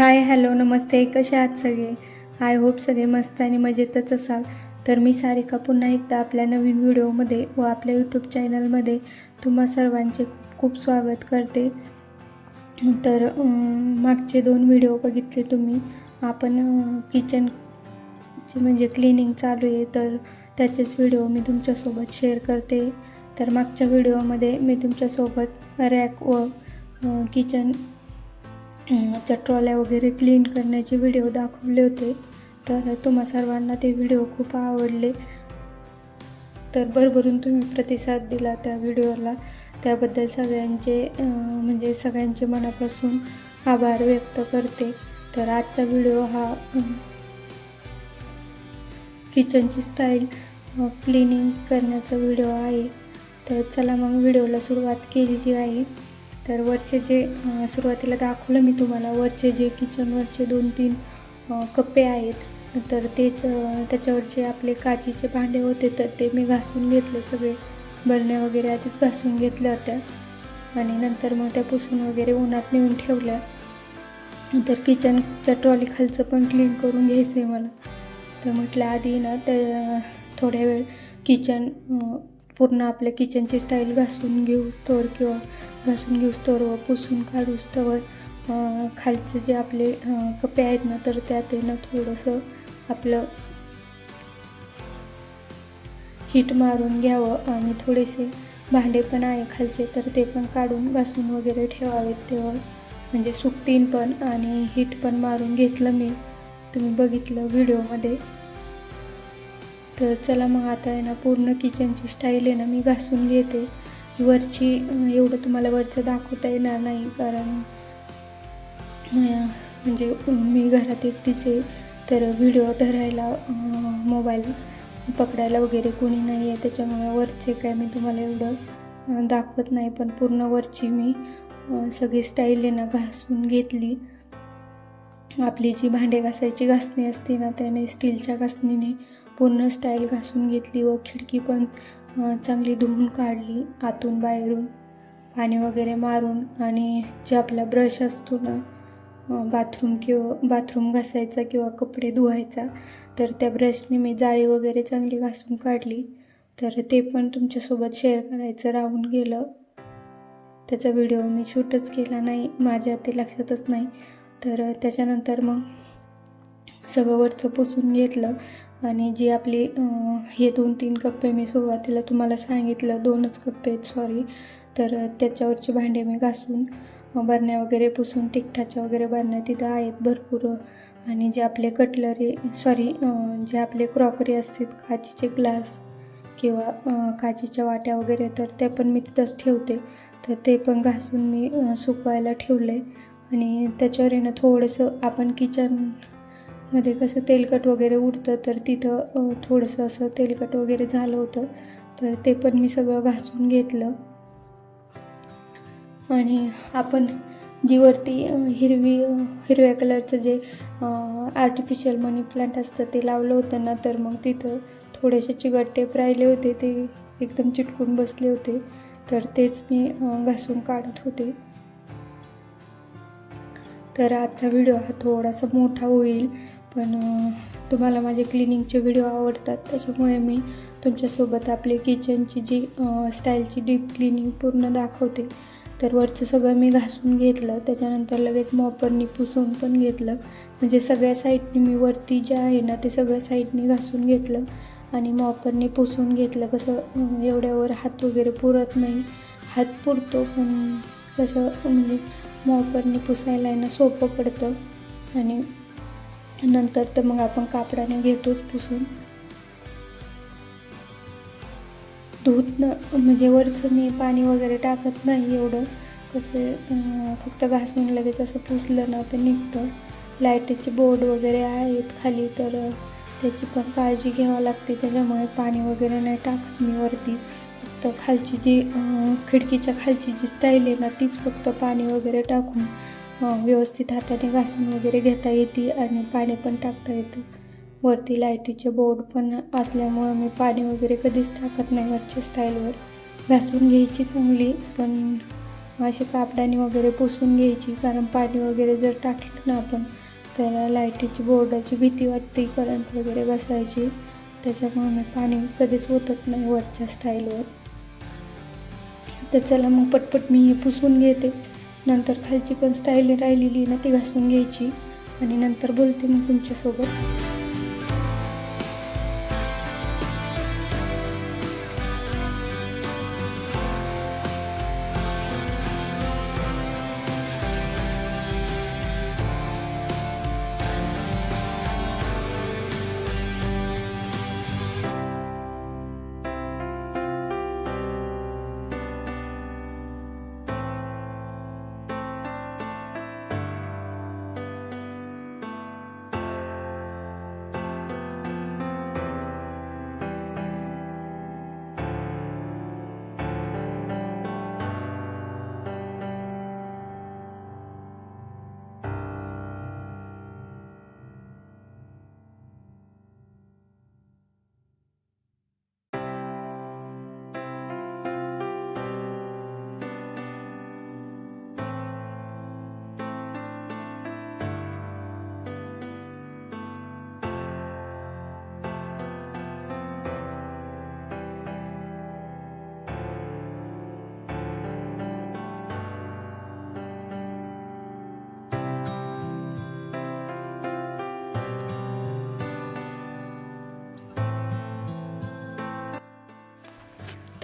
Hi hello नमस्ते. कसे आहात सगळे? आय होप सगळे मस्त आणि मजेतच असाल. तर मी सारिका पुन्हा एकदा आपल्या नवीन व्हिडिओमध्ये व आपल्या यूट्यूब चॅनलमध्ये तुम्हा सर्वांचे खूप खूप स्वागत करते. तर मागचे दोन व्हिडिओ बघितले तुम्ही. आपण किचनचे म्हणजे क्लिनिंग चालू आहे तर त्याचेच व्हिडिओ मी तुमच्यासोबत शेअर करते. तर मागच्या व्हिडिओमध्ये मी तुमच्यासोबत रॅक व किचन च्या ट्रॉल्या वगैरे क्लीन करण्याचे व्हिडिओ दाखवले होते. तर तुम्हा सर्वांना ते व्हिडिओ खूप आवडले. तर भरभरून तुम्ही प्रतिसाद दिला त्या व्हिडिओला त्याबद्दल सगळ्यांचे म्हणजे सगळ्यांचे मनापासून आभार व्यक्त करते. तर आजचा व्हिडिओ हा किचनची स्टाईल क्लिनिंग करण्याचा व्हिडिओ आहे. तर चला मग व्हिडिओला सुरुवात केलेली आहे. तर वरचे जे सुरुवातीला दाखवलं मी तुम्हाला वरचे जे किचनवरचे दोन तीन कप्पे आहेत तर तेच त्याच्यावर त्याच्यावरचे आपले काचीचे भांडे होते तर ते मी घासून घेतले सगळे. बरण्या वगैरे आधीच घासून घेतल्या होत्या. आणि नंतर मग त्या पुसून वगैरे उन्हात नेऊन ठेवल्या. तर किचनच्या ट्रॉली खालचं पण क्लीन करून घ्यायचं आहे मला. तर म्हटलं आधी ना त्या थोड्या वेळ किचन पूर्ण आपल्या किचनची स्टाईल घासून घेऊस तर किंवा घासून घेऊस तर व पुसून काढूस तर खालचे जे आपले कपे आहेत ना तर त्यात ना थोडंसं आपलं हीट मारून घ्यावं आणि थोडेसे भांडे पण आहे खालचे तर ते पण काढून घासून वगैरे ठेवावेत तेव्हा. म्हणजे सुकतीन पण आणि हीट पण मारून घेतलं मी. तुम्ही बघितलं व्हिडिओमध्ये तर चला मग आता आहे ना पूर्ण किचनची स्टाईल आहे ना मी घासून घेते. वरची एवढं तुम्हाला वरचं दाखवता येणार नाही कारण म्हणजे मी घरात एकटीच आहे. तर व्हिडिओ धरायला मोबाईल पकडायला वगैरे कोणी नाही आहे. त्याच्यामुळे वरचे काय मी तुम्हाला एवढं दाखवत नाही. पण पूर्ण वरची मी सगळी स्टाईल आहे ना घासून घेतली. आपली जी भांडे घासायची घासणी असते ना त्याने स्टीलच्या घासणीने पूर्ण स्टाईल घासून घेतली व खिडकी पण चांगली धुवून काढली आतून बाहेरून. पाणी वगैरे मारून आणि जे आपला ब्रश असतो ना बाथरूम किंवा बाथरूम घासायचा किंवा कपडे धुवायचा तर त्या ब्रशने मी जाळी वगैरे चांगली घासून काढली. तर ते पण तुमच्यासोबत शेअर करायचं राहून गेलं. त्याचा व्हिडिओ मी शूटच केला नाही माझ्या ते लक्षातच नाही. तर त्याच्यानंतर मग सगळं वरचं पुसून घेतलं. आणि जी आपली हे दोन तीन कप्पे मी सुरुवातीला तुम्हाला सांगितलं दोनच कप्पे आहेत सॉरी तर त्याच्यावरचे भांडे मी घासून बरण्या वगैरे पुसून टिकठाच्या वगैरे बरण्या तिथं आहेत भरपूर. आणि जे आपले कटलरी सॉरी जे आपले क्रॉकरी असतात काचेचे ग्लास किंवा काचेच्या वाट्या वगैरे तर ते पण मी तिथंच ठेवते. तर ते पण घासून मी सुकवायला ठेवलं आहे आणि त्याच्यावर येणं थोडंसं आपण किचन मध्ये कसं तेलकट वगैरे उडतं तर तिथं थोडंसं असं तेलकट वगैरे झालं होतं. तर ते पण मी सगळं घासून घेतलं. आणि आपण जी वरती हिरवी हिरव्या कलरचं जे आर्टिफिशियल मनी प्लांट असतं ते लावलं होतं ना तर मग तिथं थोडेसे चिकट टेप राहिले होते. ते एकदम चिटकून बसले होते. तर तेच मी घासून काढत होते. तर आजचा व्हिडिओ हा थोडासा मोठा होईल. पण तुम्हाला माझे क्लिनिंगचे व्हिडिओ आवडतात त्याच्यामुळे मी तुमच्यासोबत आपली किचनची जी स्टाईलची डीप क्लिनिंग पूर्ण दाखवते तर वरचं सगळं मी घासून घेतलं त्याच्यानंतर लगेच मॉपरनी पुसून पण घेतलं. म्हणजे सगळ्या साईडनी मी वरती जे आहे ना ते सगळ्या साईडनी घासून घेतलं आणि मॉपरनी पुसून घेतलं. कसं एवढ्यावर हात वगैरे पुरत नाही. हात पुरतो पण कसं म्हणजे मॉपरनी पुसायला आहे ना सोपं पडतं. आणि नंतर तर मग आपण कापडाने घेतोच पुसून. धुतनं म्हणजे वरचं मी पाणी वगैरे टाकत नाही एवढं. कसं फक्त घासून लगेच असं पुसलं ना तर निघतं. लाईटीचे बोर्ड वगैरे आहेत खाली तर त्याची पण काळजी घ्यावी लागते. त्याच्यामुळे पाणी वगैरे नाही टाकत मी वरती. फक्त खालची जी खिडकीच्या खालची जी स्टाईल आहे ना तीच फक्त पाणी वगैरे टाकून व्यवस्थित हाताने घासून वगैरे घेता येते आणि पाणी पण टाकता येतं. वरती लाईटीचे बोर्ड पण असल्यामुळं मी पाणी वगैरे कधीच टाकत नाही वरच्या स्टाईलवर घासून घ्यायची चांगली पण असे कापडाने वगैरे पुसून घ्यायची कारण पाणी वगैरे जर टाकलं ना आपण तर लाईटीची बोर्डाची भीती वाटते करंट वगैरे बसायची. त्याच्यामुळे मी पाणी कधीच ओतत नाही वरच्या स्टाईलवर तर चला मग पटपट मी हे पुसून घेते. नंतर खालची पण स्टाईल राहिलेली ना ती घासून घ्यायची. आणि नंतर बोलते मग तुमच्यासोबत.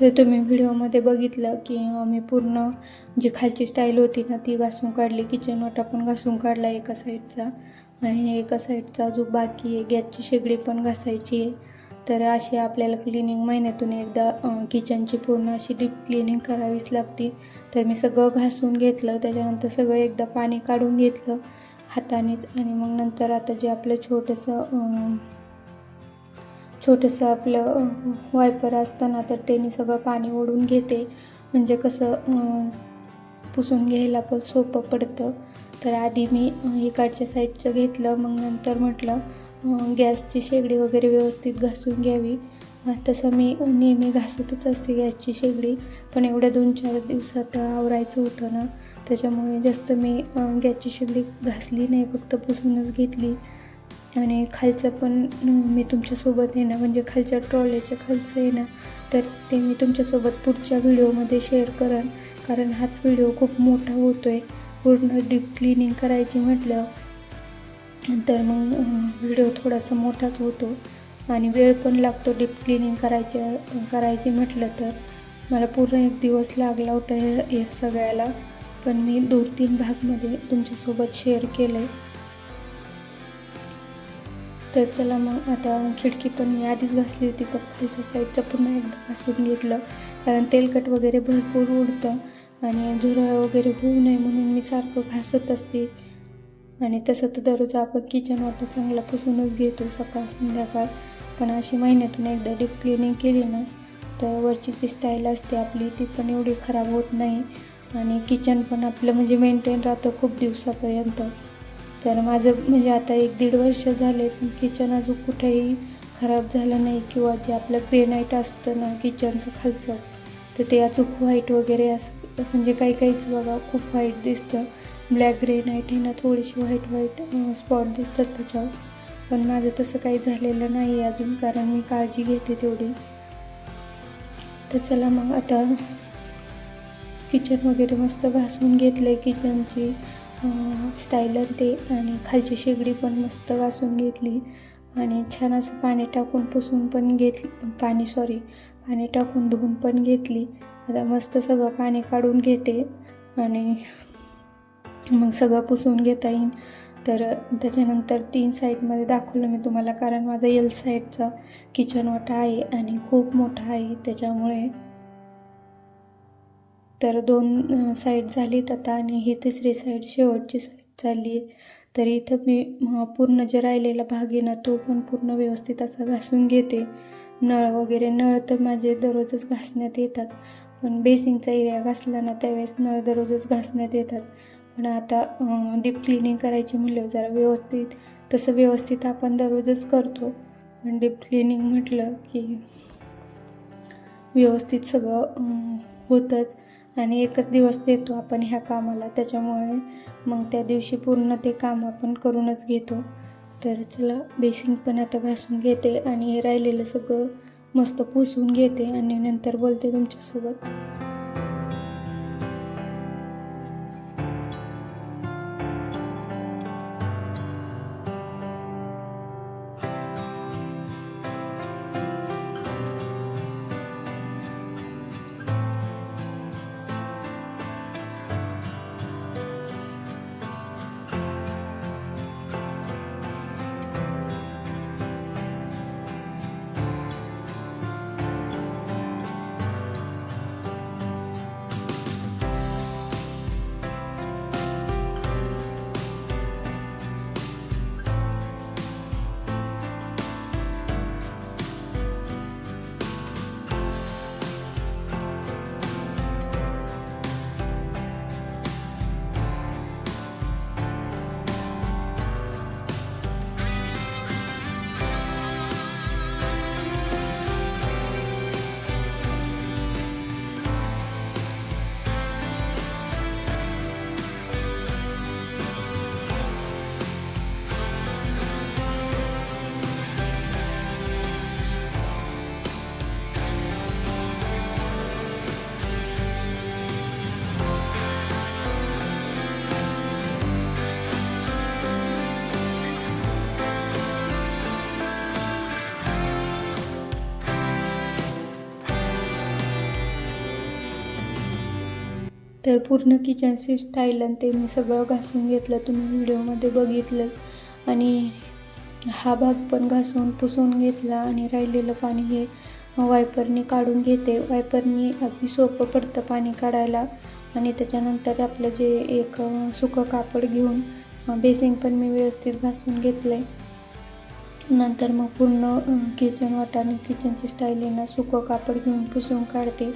तर तुम्ही व्हिडिओमध्ये बघितलं की मी पूर्ण जी खालची स्टाईल होती ना ती घासून काढली. किचन ओटा पण घासून काढला एका साईडचा आणि एका साईडचा जो बाकी आहे. गॅसची शेगडी पण घासायची आहे. तर अशी आपल्याला क्लिनिंग महिन्यातून एकदा किचनची पूर्ण अशी डीप क्लिनिंग करावीच लागते. तर मी सगळं घासून घेतलं. त्याच्यानंतर सगळं एकदा पाणी काढून घेतलं हातानेच. आणि मग नंतर आता जे आपलं छोटंसं छोटंसं आपलं वायपर असतं ना तर त्यांनी सगळं पाणी ओढून घेते. म्हणजे कसं पुसून घ्यायला पण सोपं पडतं. तर आधी मी इकडच्या साईडचं घेतलं. मग नंतर म्हटलं गॅसची शेगडी वगैरे व्यवस्थित घासून घ्यावी. तसं मी नेहमी घासतच असते गॅसची शेगडी. पण एवढ्या दोन चार दिवसात आवरायचं होतं ना त्याच्यामुळे जास्त मी गॅसची शेगडी घासली नाही. फक्त पुसूनच घेतली. आणि खालचं पण मी तुमच्यासोबत येणं म्हणजे खालच्या ट्रॉलेच्या खालचं येणं तर ते मी तुमच्यासोबत पुढच्या व्हिडिओमध्ये शेअर करेन. कारण हाच व्हिडिओ खूप मोठा होतो आहे पूर्ण डीप क्लिनिंग करायची म्हटलं तर मग व्हिडिओ थोडासा मोठाच होतो. आणि वेळ पण लागतो डीप क्लिनिंग करायच्या करायची म्हटलं तर. मला पूर्ण एक दिवस लागला होता ह्या या सगळ्याला. पण मी दोन तीन भागमध्ये तुमच्यासोबत शेअर केलं आहे तर चला मग आता खिडकी पण मी आधीच घासली होती पण खालच्या साईडचं पुन्हा एकदा घासून घेतलं. कारण तेलकट वगैरे भरपूर उडतं आणि झुरळ वगैरे होऊ नये म्हणून मी सारखं घासत असते. आणि तसं तर दररोज आपण किचन वाटा चांगला पुसूनच घेतो सकाळ संध्याकाळ. पण अशी महिन्यातून एकदा डीप क्लिनिंग केली ना तर वरची जी स्टाईल असते आपली ती पण एवढी खराब होत नाही. आणि किचन पण आपलं म्हणजे मेंटेन राहतं खूप दिवसापर्यंत. तर माझं म्हणजे आता एक दीड वर्ष झाले पण किचन अजून कुठेही खराब झालं नाही किंवा जे आपलं ग्रेनाईट असतं ना किचनचं खालचं तर ते अचूक व्हाईट वगैरे अस म्हणजे काही काहीच बघा खूप व्हाईट दिसतं. ब्लॅक ग्रेनाईट आहे ना थोडीशी व्हाईट व्हाईट स्पॉट दिसतात त्याच्यावर. पण माझं तसं काही झालेलं नाही आहे अजून कारण मी काळजी घेते तेवढी. तर चला मग आता किचन वगैरे मस्त घासून घेतलं आहे किचनची स्टायलर ते. आणि खालची शेगडी पण मस्त घासून घेतली. आणि छान असं पाणी टाकून पुसून पण घेतली पाणी सॉरी पाणी टाकून धुवून पण घेतली. आता मस्त सगळं पाणी काढून घेते. आणि मग सगळं पुसून घेता येईल तर त्याच्यानंतर तीन साईडमध्ये दाखवलं मी तुम्हाला कारण माझा एल साईडचा किचन वाटा आहे आणि खूप मोठा आहे. त्याच्यामुळे तर दोन साईड झालीत आता आणि ही तिसरी साईड शेवटची साईड चालली आहे. तर इथं मी पूर्ण जे राहिलेला भाग आहे ना तो पण पूर्ण व्यवस्थित असा घासून घेते. नळ वगैरे नळ तर माझे दररोजच घासण्यात येतात. पण बेसिनचा एरिया घासला ना त्यावेळेस नळ दररोजच घासण्यात येतात. पण आता डीप क्लिनिंग करायची म्हटलं जरा व्यवस्थित तसं व्यवस्थित आपण दररोजच करतो. पण डीप क्लिनिंग म्हटलं की व्यवस्थित सगळं होतंच. आणि एकच दिवस देतो आपण ह्या कामाला. त्याच्यामुळे मग त्या दिवशी पूर्ण ते काम आपण करूनच घेतो. तर चला बेसिंग पण आता घासून घेते आणि हे राहिलेलं सगळं मस्त पुसून घेते आणि नंतर बोलते तुमच्यासोबत. तर पूर्ण किचनची स्टाईल आणि ते मी सगळं घासून घेतलं. तुम्ही व्हिडिओमध्ये बघितलंच. आणि हा भाग पण घासून पुसून घेतला आणि राहिलेलं पाणी हे वायपरने काढून घेते. वायपरनी अगदी सोपं पडतं पाणी काढायला. आणि त्याच्यानंतर आपलं जे एक सुकं कापड घेऊन बेसिंग पण मी व्यवस्थित घासून घेतलं आहे नंतर मग पूर्ण किचन वाटाने किचनची स्टाईल आहे ना सुकं कापड घेऊन पुसून काढते.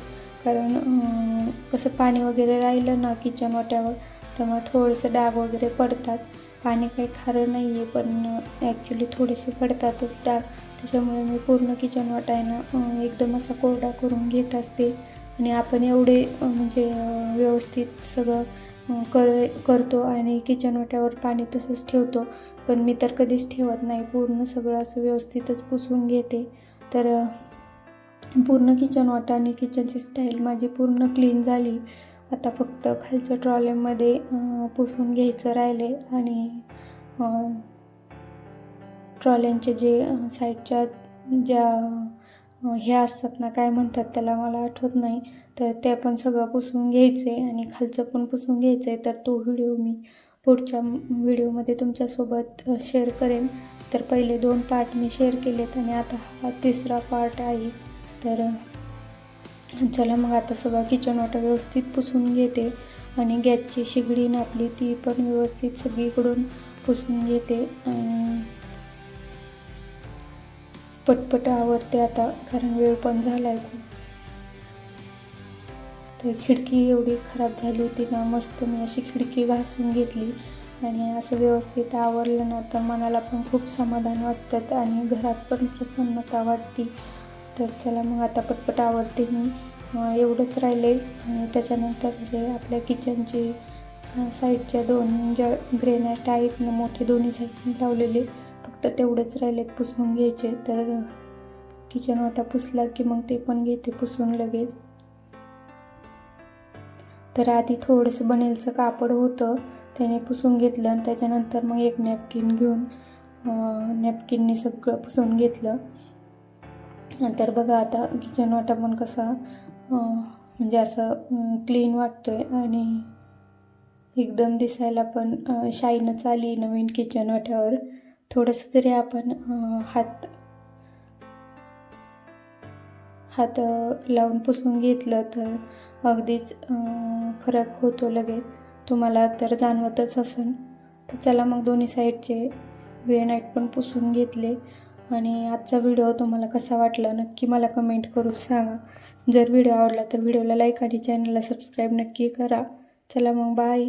कारण कसं पाणी वगैरे राहिलं ना किचन वाट्यावर तर मग थोडंसं डाग वगैरे पडतात. पाणी काही खारं नाही आहे पण ॲक्च्युली थोडेसे पडतातच डाग. त्याच्यामुळे मी पूर्ण किचन वाटायनं एकदम असा कोरडा करून घेत असते. आणि आपण एवढे म्हणजे व्यवस्थित सगळं कर करतो आणि किचन वाट्यावर पाणी तसंच ठेवतो. पण मी तर कधीच ठेवत नाही. पूर्ण सगळं असं व्यवस्थितच पुसून घेते. तर पूर्ण किचन वाटा आणि किचनची स्टाईल माझी पूर्ण क्लीन झाली. आता फक्त खालच्या ट्रॉलेमध्ये पुसून घ्यायचं राहिले आणि ट्रॉल्यांचे जे साईडच्या ज्या हे असतात ना काय म्हणतात त्याला मला आठवत नाही. तर ते पण सगळं पुसून घ्यायचं आहे आणि खालचं पण पुसून घ्यायचं आहे तर तो व्हिडिओ मी पुढच्या व्हिडिओमध्ये तुमच्यासोबत शेअर करेन. तर पहिले दोन पार्ट मी शेअर केलेत आणि आता हा तिसरा पार्ट आहे. तर चला मग आता सगळं किचन वाटा व्यवस्थित पुसून घेते आणि गॅसची शिगडी नापली ती पण व्यवस्थित सगळीकडून पुसून घेते. आणि पटपट आवरते आता कारण वेळ पण झाला आहे खूप. तर खिडकी एवढी खराब झाली होती ना मस्त मी अशी खिडकी घासून घेतली आणि असं व्यवस्थित आवरलं ना तर मनाला पण खूप समाधान वाटतं आणि घरात पण प्रसन्नता वाटते. तर चला मग आता पटपट आवडते मी. एवढंच राहिले आणि त्याच्यानंतर जे आपल्या किचनचे साईडच्या दोन ज्या ग्रेनाईट आहेत ना मोठे दोन्ही साईडने लावलेले फक्त तेवढेच राहिलेत पुसून घ्यायचे. तर किचन वाटा पुसला की मग ते पण घेते पुसून लगेच. तर आधी थोडंसं बनेलचं कापड होतं त्याने पुसून घेतलं आणि त्याच्यानंतर मग एक नॅपकिन घेऊन नॅपकिनने सगळं पुसून घेतलं. नंतर बघा आता किचन वाटा पण कसा म्हणजे असं क्लीन वाटतो आहे आणि एकदम दिसायला पण शाईनच आली नवीन किचन वाट्यावर. थोडंसं जरी आपण हात हात लावून पुसून घेतलं तर अगदीच फरक होतो लगेच. तुम्हाला तर जाणवतच असेल तर चला मग दोन्ही साईडचे ग्रेनाईट पण पुसून घेतले. आणि आजचा व्हिडिओ तुम्हाला कसा वाटला नक्की मला कमेंट करून सांगा. जर व्हिडिओ आवडला तर व्हिडिओला लाईक आणि चॅनलला सबस्क्राईब नक्की करा. चला मग बाय